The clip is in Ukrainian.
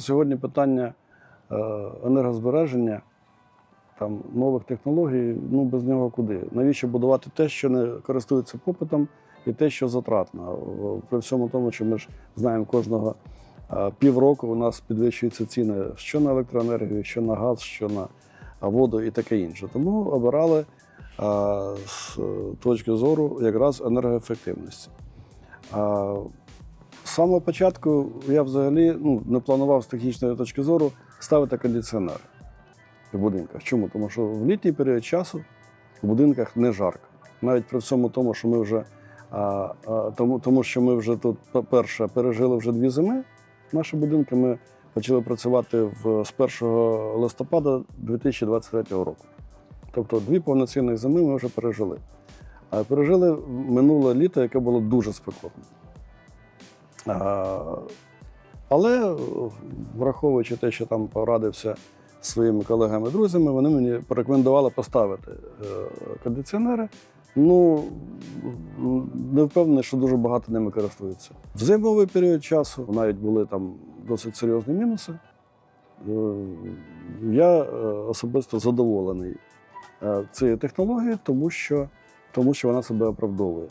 Сьогодні питання е, енергозбереження, там, нових технологій, ну без нього куди? Навіщо будувати те, що не користується попитом, і те, що затратно? При всьому тому, що ми ж знаємо кожного е, півроку у нас підвищуються ціни що на електроенергію, що на газ, що на воду і таке інше. Тому обирали е, з точки зору якраз енергоефективності. Самого початку я взагалі ну, не планував з технічної точки зору ставити кондиціонер в будинках. Чому? Тому що в літній період часу в будинках не жарко. Навіть при всьому тому, що ми вже а, а, тому, тому що ми вже тут, по-перше, пережили вже дві зими. Наші будинки ми почали працювати в, з 1 листопада 2023 року. Тобто дві повноцінних зими ми вже пережили. А пережили минуле літо, яке було дуже спекотне. Але е, враховуючи те, що там порадився зі своїми колегами-друзями, вони мені порекомендували поставити е, кондиціонери. Ну, не впевнений, що дуже багато ними користуються. В зимовий період часу навіть були там досить серйозні мінуси. Е, Я особисто задоволений цією технологією, тому що, тому що вона себе оправдовує.